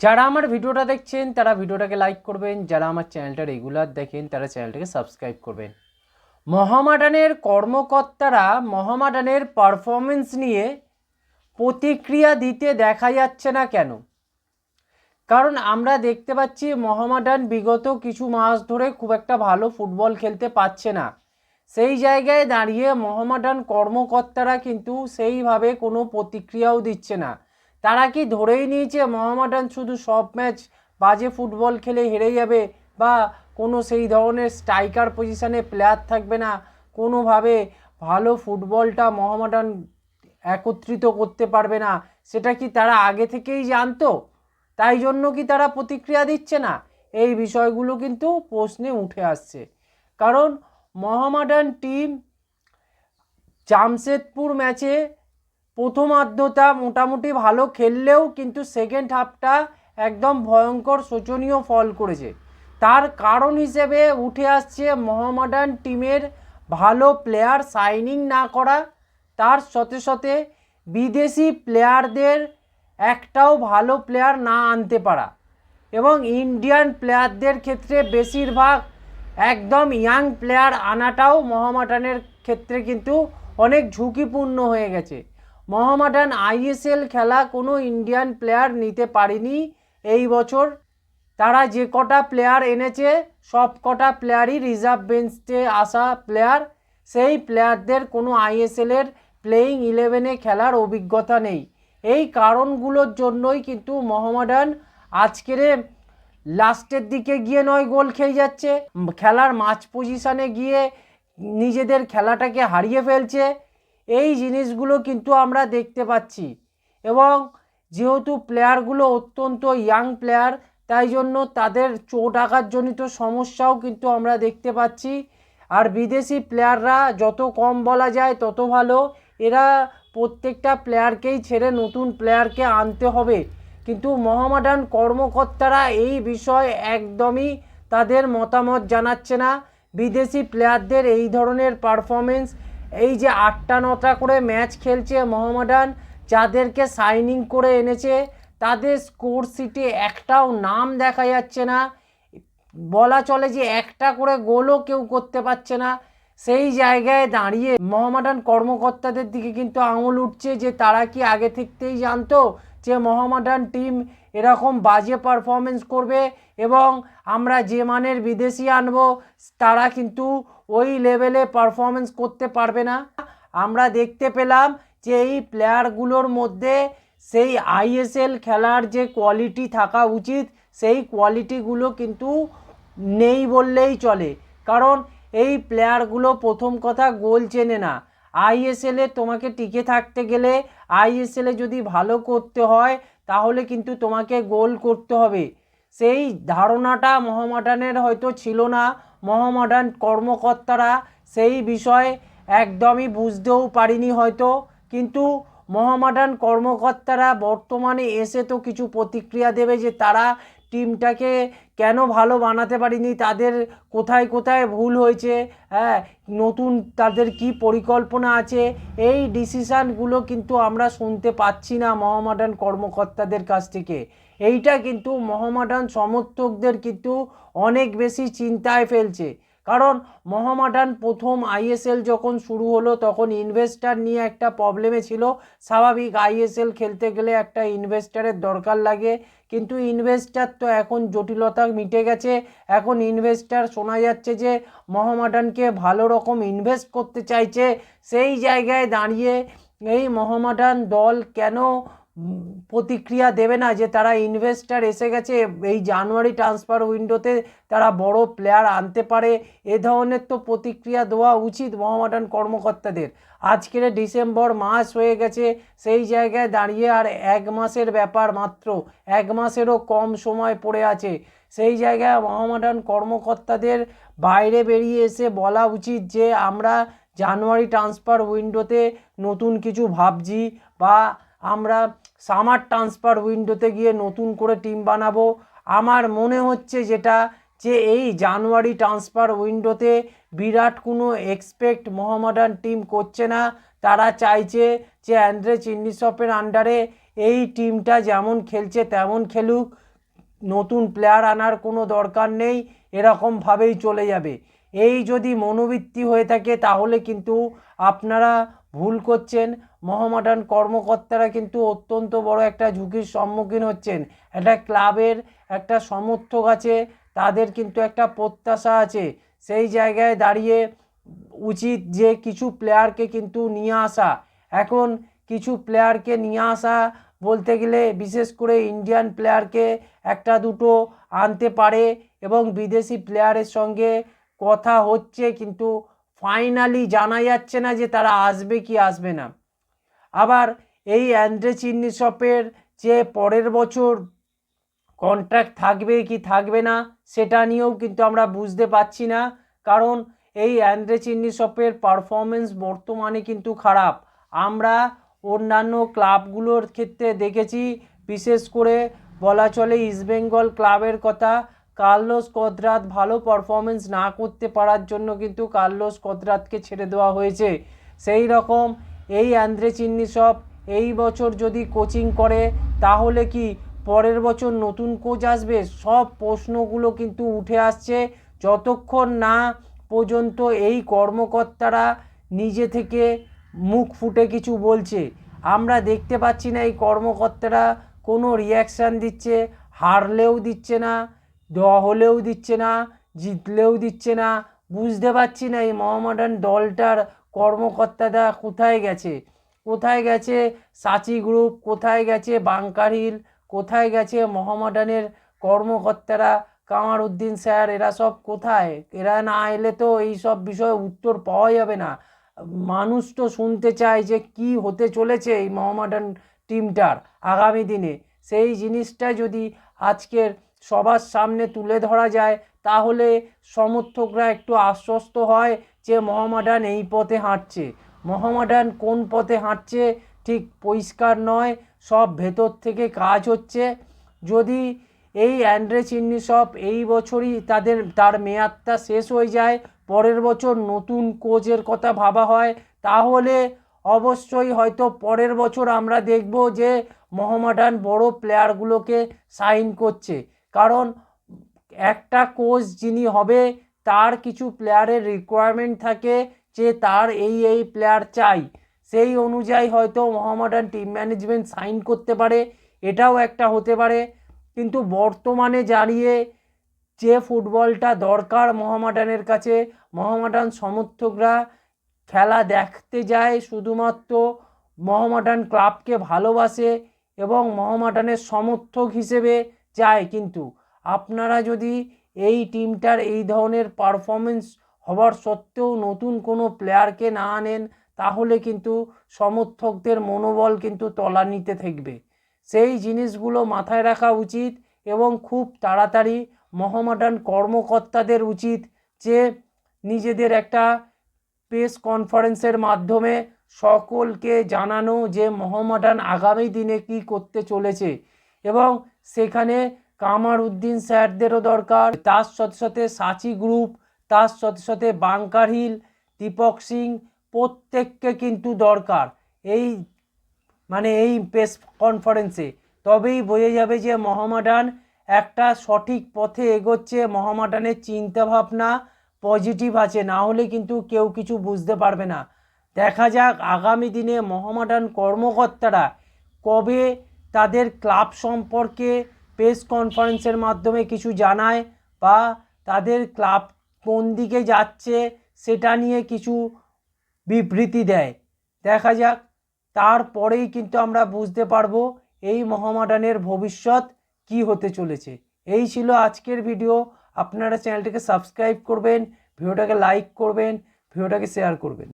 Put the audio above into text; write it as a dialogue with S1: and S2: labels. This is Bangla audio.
S1: যারা আমার ভিডিওটা দেখছেন, তারা ভিডিওটাকে লাইক করবেন। যারা আমার চ্যানেলটা রেগুলার দেখেন, তারা চ্যানেলটাকে সাবস্ক্রাইব করবেন। মহামাডানের কর্মকর্তারা মহামাডানের পারফরমেন্স নিয়ে প্রতিক্রিয়া দিতে দেখা যাচ্ছে না কেন? কারণ আমরা দেখতে পাচ্ছি মহামাডান বিগত কিছু মাস ধরে খুব একটা ভালো ফুটবল খেলতে পারছে না। সেই জায়গায় দাঁড়িয়ে মহামাডান কর্মকর্তারা কিন্তু সেইভাবে কোনো প্রতিক্রিয়াও দিচ্ছে না। তারা কি ধরেই নিয়েছে? মহামাডান শুধু সব ম্যাচ বাজে ফুটবল খেলে হেরে যাবে বা কোনো সেই ধরনের স্ট্রাইকার পজিশানে প্লেয়ার থাকবে না? কোনোভাবে ভালো ফুটবলটা মহামাডান একত্রিত করতে পারবে না? সেটা কি তারা আগে থেকেই জানতো? তাই জন্য কি তারা প্রতিক্রিয়া দিচ্ছে না? এই বিষয়গুলো কিন্তু প্রশ্নে উঠে আসছে। কারণ মহামাডান টিম জামশেদপুর ম্যাচে প্রথমার্ধতা মোটামুটি ভালো খেললেও কিন্তু সেকেন্ড হাফটা একদম ভয়ঙ্কর শোচনীয় ফল করেছে। তার কারণ হিসেবে উঠে আসছে মহামাডান টিমের ভালো প্লেয়ার সাইনিং না করা। তার সাথে সাথে বিদেশি প্লেয়ারদের একটাও ভালো প্লেয়ার না আনতে পারা। এবং ইন্ডিয়ান প্লেয়ারদের ক্ষেত্রে বেশিরভাগ একদম ইয়াং প্লেয়ার আনাটাও মহামাডানের ক্ষেত্রে কিন্তু অনেক ঝুঁকিপূর্ণ হয়ে গেছে। মহামাডান আইএসএল খেলা কোনো ইন্ডিয়ান প্লেয়ার নিতে পারেনি এই বছর। তারা যে কটা প্লেয়ার এনেছে, সব কটা প্লেয়ারই রিজার্ভ বেঞ্চে আসা প্লেয়ার। সেই প্লেয়ারদের কোনো আইএসএলের প্লেয়িং ইলেভেনে খেলার অভিজ্ঞতা নেই। এই কারণগুলোর জন্যই কিন্তু মোহামেডান আজকের লাস্টের দিকে গিয়ে নয় গোল খেয়ে যাচ্ছে। খেলার মাঝ পজিশানে গিয়ে নিজেদের খেলাটাকে হারিয়ে ফেলছে। এই জিনিসগুলো কিন্তু আমরা দেখতে পাচ্ছি। এবং যেহেতু প্লেয়ারগুলো অত্যন্ত ইয়াং প্লেয়ার তাই জন্য তাদের চোট আঘাতজনিত সমস্যাও কিন্তু আমরা দেখতে পাচ্ছি। আর বিদেশি প্লেয়াররা যত কম বলা যায় তত ভালো। এরা প্রত্যেকটা প্লেয়ারকেই ছেড়ে নতুন প্লেয়ারকে আনতে হবে। কিন্তু মহামাডান কর্মকর্তারা এই বিষয়ে একদমই তাদের মতামত জানাচ্ছে না। বিদেশি প্লেয়ারদের এই ধরনের পারফরমেন্স এই যে আটটা নটা করে ম্যাচ খেলছে মহামাডান, যাদেরকে সাইনিং করে এনেছে, তাদের স্কোর সিটে একটাও নাম দেখা যাচ্ছে না। বলা চলে যে একটা করে গোলও কেউ করতে পারছে না। সেই জায়গায় দাঁড়িয়ে মহামাডান কর্মকর্তাদের দিকে কিন্তু আঙুল উঠছে যে তারা কি আগে থেকেই জানতো যে মহামাডান টিম এরকম বাজে পারফরমেন্স করবে এবং আমরা যে মানের বিদেশি আনব, তারা কিন্তু ওই লেভেলে পারফরমেন্স করতে পারবে না। আমরা দেখতে পেলাম যে এই প্লেয়ারগুলোর মধ্যে সেই আইএসএল খেলার যে কোয়ালিটি থাকা উচিত, সেই কোয়ালিটিগুলো কিন্তু নেই বললেই চলে। কারণ এই প্লেয়ারগুলো প্রথম কথা গোল চেনে না। আইএসএলে তোমাকে টিকে থাকতে গেলে আইএসএলে যদি ভালো করতে হয়, তাহলে কিন্তু তোমাকে গোল করতে হবে। সেই ধারণাটা মহামাডানের হয়তো ছিল না। মহামাডান কর্মকর্তারা সেই বিষয়ে একদমই বুঝতেও পারিনি হয়তো। কিন্তু মহামাডান কর্মকর্তারা বর্তমানে এসে তো কিছু প্রতিক্রিয়া দেবে যে তারা টিমটাকে কেন ভালো বানাতে পারিনি, তাদের কোথায় কোথায় ভুল হয়েছে হ্যাঁ নতুন তাদের কি পরিকল্পনা আছে, এই ডিসিশানগুলো কিন্তু আমরা শুনতে পাচ্ছি না মহামাডান কর্মকর্তাদের কাছ থেকে। এইটা কিন্তু মহামাডান সমর্থকদের কিন্তু অনেক বেশি চিন্তায় ফেলছে। কারণ মহামাডান প্রথম আইএসএল যখন শুরু হলো, তখন ইনভেস্টার নিয়ে একটা প্রবলেমে ছিল। স্বাভাবিক আইএসএল খেলতে গেলে একটা ইনভেস্টারের দরকার লাগে। কিন্তু ইনভেস্টার তো এখন জটিলতা মিটে গেছে। এখন ইনভেস্টার শোনা যাচ্ছে যে মহামাডানকে ভালো রকম ইনভেস্ট করতে চাইছে। সেই জায়গায় দাঁড়িয়ে এই মহামাডান দল কেন প্রতিক্রিয়া দেবে না যে তারা ইনভেস্টার এসে গেছে, এই জানুয়ারি ট্রান্সফার উইন্ডোতে তারা বড় প্লেয়ার আনতে পারে। এ ধরনের তো প্রতিক্রিয়া দেওয়া উচিত মহামাডান কর্মকর্তাদের। আজকের ডিসেম্বর মাস হয়ে গেছে, সেই জায়গায় দাঁড়িয়ে আর এক মাসের ব্যাপার মাত্র, এক মাসেরও কম সময় পড়ে আছে। সেই জায়গায় মহামাডান কর্মকর্তাদের বাইরে বেরিয়ে এসে বলা উচিত যে, আমরা জানুয়ারি ট্রান্সফার উইন্ডোতে নতুন কিছু ভাবছি বা আমরা সামার ট্রান্সফার উইন্ডোতে গিয়ে নতুন করে টিম বানাবো। আমার মনে হচ্ছে যেটা, যে এই জানুয়ারি ট্রান্সফার উইন্ডোতে বিরাট কোনো এক্সপেক্ট মোহামেডান টিম করছে না। তারা চাইছে যে অ্যান্ড্রে চিন্নিসপের আন্ডারে এই টিমটা যেমন খেলছে তেমন খেলুক। নতুন প্লেয়ার আনার কোনো দরকার নেই এরকমভাবেই চলে যাবে। এই যদি মনোবৃত্তি হয়ে থাকে, তাহলে কিন্তু আপনারা ভুল করছেন। মহামাডান কর্মকর্তারা কিন্তু অত্যন্ত বড় একটা ঝুঁকির সম্মুখীন হচ্ছেন। একটা ক্লাবের একটা সমর্থক আছে, তাদের কিন্তু একটা প্রত্যাশা আছে। সেই জায়গায় দাঁড়িয়ে উচিত যে কিছু প্লেয়ারকে কিন্তু নিয়ে আসা। এখন কিছু প্লেয়ারকে নিয়ে আসা বলতে গেলে বিশেষ করে ইন্ডিয়ান প্লেয়ারকে একটা দুটো আনতে পারে এবং বিদেশি প্লেয়ারের সঙ্গে কথা হচ্ছে কিন্তু ফাইনালি জানা যাচ্ছে না যে তারা আসবে কি আসবে না। আবার এই অ্যান্ড্রে চিন্নিসপের যে পরের বছর কন্ট্রাক্ট থাকবে কি থাকবে না, সেটা নিয়েও কিন্তু আমরা বুঝতে পারছি না। কারণ এই অ্যান্ড্রে চিন্নিসপের পারফরমেন্স বর্তমানে কিন্তু খারাপ। আমরা অন্যান্য ক্লাবগুলোর ক্ষেত্রে দেখেছি, বিশেষ করে বলা চলে ইস্টবেঙ্গল ক্লাবের কথা, কার্লোস কদরাত ভালো পারফরমেন্স না করতে পারার জন্য কিন্তু কার্লোস কদরাতকে ছেড়ে দেওয়া হয়েছে। সেই রকম এই অ্যান্দ্রে চিন্নিসব এই বছর যদি কোচিং করে, তাহলে কি পরের বছর নতুন কোচ আসবে? সব প্রশ্নগুলো কিন্তু উঠে আসছে। যতক্ষণ না পর্যন্ত এই কর্মকর্তারা নিজে থেকে মুখ ফুটে কিছু বলছে, আমরা দেখতে পাচ্ছি না এই কর্মকর্তারা কোনো রিয়াকশান দিচ্ছে, হারলেও দিচ্ছে না হলেও দিচ্ছে না, জিতলেও দিচ্ছে না, বুঝতে পারছি না এই মহামাডান দলটার কর্মকর্তারা কোথায় গেছে? কোথায় গেছে সাচি গ্রুপ? কোথায় গেছে বাংকার হিল? কোথায় গেছে মহামাডানের কর্মকর্তারা? কামার উদ্দিন স্যার, এরা সব কোথায়? এরা না এলে তো এই সব বিষয়ে উত্তর পাওয়া যাবে না। মানুষ তো শুনতে চায় যে কি হতে চলেছে এই মহামাডান টিমটার আগামী দিনে। সেই জিনিসটা যদি আজকের সবার সামনে তুলে ধরা যায়, তাহলে সমর্থকরা একটু আশ্বস্ত হয় যে মহামাডান এই পথে হাঁটছে। মহামাডান কোন পথে হাঁটছে ঠিক পরিষ্কার নয়, সব ভেতর থেকে কাজ হচ্ছে। যদি এই অ্যান্ড্রে চিন্নি সব এই বছরই তাদের, তার মেয়াদটা শেষ হয়ে যায়, পরের বছর নতুন কোচের কথা ভাবা হয়, তাহলে অবশ্যই হয়তো পরের বছর আমরা দেখব যে মহামাডান বড় প্লেয়ারগুলোকে সাইন করছে। কারণ একটা কোচ যিনি হবে, তার কিছু প্লেয়ারের রিকোয়ারমেন্ট থাকে যে তার এই এই প্লেয়ার চাই। সেই অনুযায়ী হয়তো মহামাডান টিম ম্যানেজমেন্ট সাইন করতে পারে, এটাও একটা হতে পারে। কিন্তু বর্তমানে জানিয়ে যে ফুটবলটা দরকার মহামাডানের কাছে মহামাডান সমর্থকরা খেলা দেখতে যায়, শুধুমাত্র মহামাডান ক্লাবকে ভালোবাসে এবং মহামাডানের সমর্থক হিসেবে যায়, কিন্তু আপনারা যদি এই টিমটার এই ধরনের পারফরমেন্স হওয়ার সত্ত্বেও নতুন কোনো প্লেয়ারকে না আনেন, তাহলে কিন্তু সমর্থকদের মনোবল কিন্তু তলানিতে থাকবে। সেই জিনিসগুলো মাথায় রাখা উচিত এবং খুব তাড়াতাড়ি মহামাডান কর্মকর্তাদের উচিত যে নিজেদের একটা প্রেস কনফারেন্সের মাধ্যমে সকলকে জানানো যে মহামাডান আগামী দিনে কি করতে চলেছে এবং সেখানে কামার উদ্দিন স্যারদেরও দরকার। তার সাথে সাথে সাচি গ্রুপ, তার সাথে সাথে বাংকার হিল, দীপক সিং, প্রত্যেককে কিন্তু দরকার। এই মানে এই প্রেস কনফারেন্সে। তবেই বোঝা যাবে যে মহামাডান একটা সঠিক পথে এগোচ্ছে। মহামাডানের চিন্তাভাবনা পজিটিভ আছে, না হলে কিন্তু কেউ কিছু বুঝতে পারবে না। দেখা যাক আগামী দিনে মহামাডান কর্মকর্তারা কবে তাদের ক্লাব সম্পর্কে প্রেস কনফারেন্সের মাধ্যমে কিছু জানায় বা তাদের ক্লাব কোন দিকে যাচ্ছে সেটা নিয়ে কিছু বিবৃতি দেয়। দেখা যাক, তারপরেই কিন্তু আমরা বুঝতে পারব এই মহামাডানের ভবিষ্যৎ কি হতে চলেছে। এই ছিল আজকের ভিডিও। আপনারা চ্যানেলটিকে সাবস্ক্রাইব করবেন, ভিডিওটাকে লাইক করবেন, ভিডিওটাকে শেয়ার করবেন।